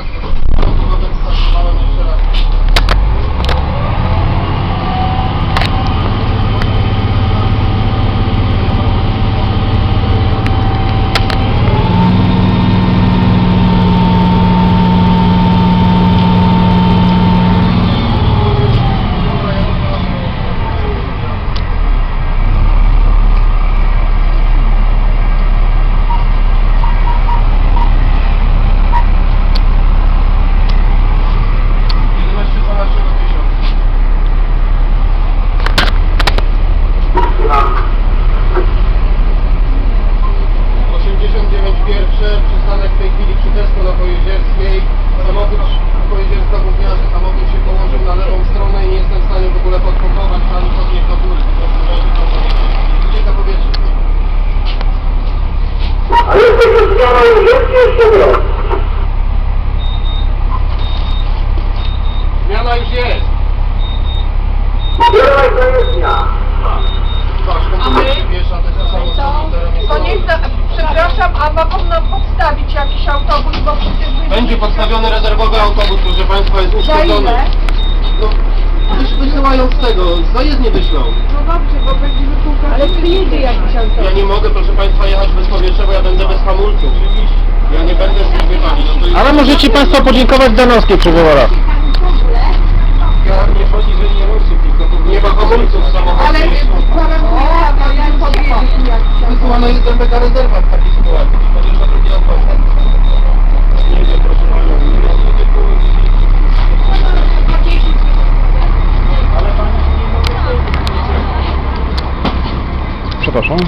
raz. Potem chwili przy Tesco na Pojezierskiej. Samochód Pojezierska że samochód się położył na lewą stronę i nie jestem w stanie w ogóle podpompować ani podnieść do góry. To Gdzie to powietrze? A jesteśmy zmianą jest jeszcze rok. Zmiana już jest. Zmiana jest dnia. Patrz, A my? komputer wiesza te samochody To, na terenie to nie zna, przepraszam, a ma pan nam podstawić jakiś autobus, bo przecież... my- Będzie podstawiony rezerwowy autobus, proszę Państwa, jest Za uszkodzony. ile? No, wysyłają z tego, zajezdnie wyślą. No dobrze, bo będziemy półka... Ale przyjedzie jakiś Ja autobus. nie mogę, proszę Państwa, jechać bez powietrza, bo ja będę bez hamulców. Ja nie będę z tym wypalić. No to jest... Ale możecie Państwo podziękować Danowskiej przy wyborach. Ja nie chodzi, że nie ruszy, tylko to nie ma hamulców w samochodzie. Ale Wysyłana jest MPK rezerwa w takiej sytuacji. Podjeżdża drugi autobus. Nie wiem, proszę mogę Przepraszam.